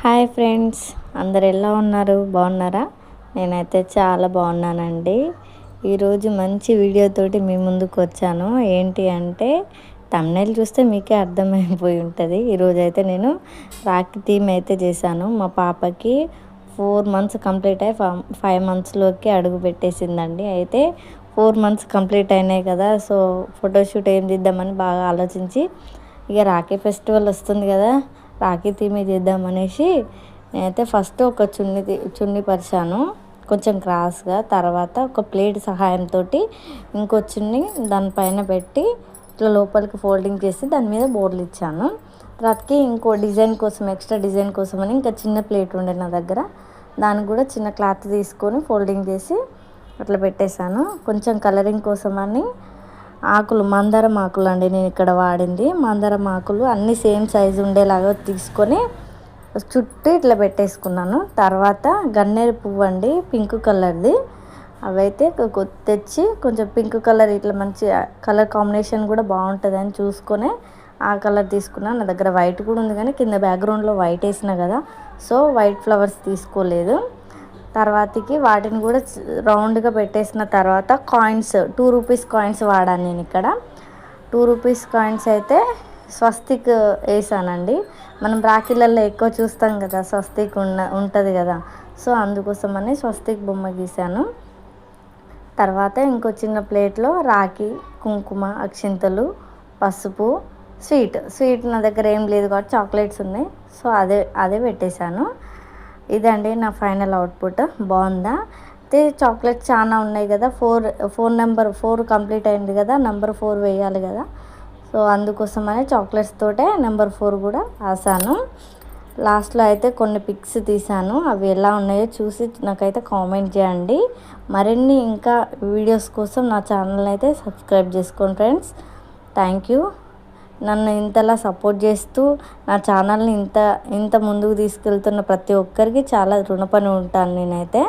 Hi friends అందరు ఎలా ఉన్నారు? బాగున్నారా? నేనైతే చాలా బాగున్నానండి. ఈరోజు మంచి వీడియోతోటి మీ ముందుకు వచ్చాను. ఏంటి అంటే తమ్నైల్ చూస్తే మీకే అర్థమైపోయి ఉంటుంది. ఈరోజు అయితే నేను రాఖీ థీమ్ అయితే చేశాను. మా పాపకి ఫోర్ మంత్స్ కంప్లీట్ అయ్యి ఫైవ్ మంత్స్లోకి అడుగు పెట్టేసిందండి. అయితే ఫోర్ మంత్స్ కంప్లీట్ అయినాయి కదా సో ఫోటోషూట్ ఏం చేద్దామని బాగా ఆలోచించి ఇక రాఖీ ఫెస్టివల్ వస్తుంది కదా రాఖీ థీమే చేద్దామనేసి నేనైతే ఫస్ట్ ఒక చున్ని చున్ని పరిచాను. కొంచెం క్రాస్గా తర్వాత ఒక ప్లేట్ సహాయంతో ఇంకో చున్ని దానిపైన పెట్టి ఇట్లా లోపలికి ఫోల్డింగ్ చేసి దాని మీద బోర్లు ఇచ్చాను. తర్వాతకి ఇంకో డిజైన్ కోసం ఎక్స్ట్రా డిజైన్ కోసం అని ఇంకా చిన్న ప్లేట్ ఉండే నా దగ్గర. దానికి కూడా చిన్న క్లాత్ తీసుకొని ఫోల్డింగ్ చేసి అట్లా పెట్టేశాను. కొంచెం కలరింగ్ కోసమని ఆకులు మందారం ఆకులు అండి నేను ఇక్కడ వాడింది. మందారం ఆకులు అన్నీ సేమ్ సైజు ఉండేలాగా తీసుకొని చుట్టూ ఇట్లా పెట్టేసుకున్నాను. తర్వాత గన్నేరు పువ్వు అండి పింక్ కలర్ది. అవైతే తెచ్చి కొంచెం పింక్ కలర్ ఇట్లా మంచి కలర్ కాంబినేషన్ కూడా బాగుంటుంది అని చూసుకొని ఆ కలర్ తీసుకున్నాను. నా దగ్గర వైట్ కూడా ఉంది కానీ కింద బ్యాక్గ్రౌండ్లో వైట్ వేసిన కదా సో వైట్ ఫ్లవర్స్ తీసుకోలేదు. తర్వాతకి వాటిని కూడా రౌండ్గా పెట్టేసిన తర్వాత కాయిన్స్ టూ రూపీస్ కాయిన్స్ వాడాను నేను ఇక్కడ. టూ రూపీస్ కాయిన్స్ అయితే స్వస్తిక్ వేసానండి. మనం రాఖీలలో ఎక్కువ చూస్తాం కదా స్వస్తిక్ ఉన్న ఉంటుంది కదా. సో అందుకోసమని స్వస్తిక్ బొమ్మ గీసాను. తర్వాత ఇంకో చిన్న ప్లేట్లో రాఖీ కుంకుమ అక్షింతలు పసుపు స్వీట్. స్వీట్ నా దగ్గర ఏం లేదు కాబట్టి చాక్లెట్స్ ఉన్నాయి. సో అదే అదే పెట్టేశాను. ఇదండి నా ఫైనల్ అవుట్పుట్. బాగుందా? అయితే చాక్లెట్స్ చాలా ఉన్నాయి కదా four four number four complete అయింది కదా నెంబర్ ఫోర్ వేయాలి కదా. సో అందుకోసమనే చాక్లెట్స్ తోటే నెంబర్ ఫోర్ కూడా రాసాను లాస్ట్లో అయితే కొన్ని పిక్స్ తీసాను అవి ఎలా ఉన్నాయో చూసి నాకైతే కామెంట్ చేయండి. మరిన్ని ఇంకా వీడియోస్ కోసం నా ఛానల్ అయితే సబ్స్క్రైబ్ చేసుకోండి ఫ్రెండ్స్. Thank you. నన్ను ఇంతలా సపోర్ట్ చేస్తూ నా ఛానల్ని ఇంత ఇంత ముందుకు తీసుకెళ్తున్న ప్రతి ఒక్కరికి చాలా రుణపడి ఉంటాను నేనైతే.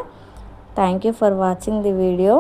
Thank you for watching the video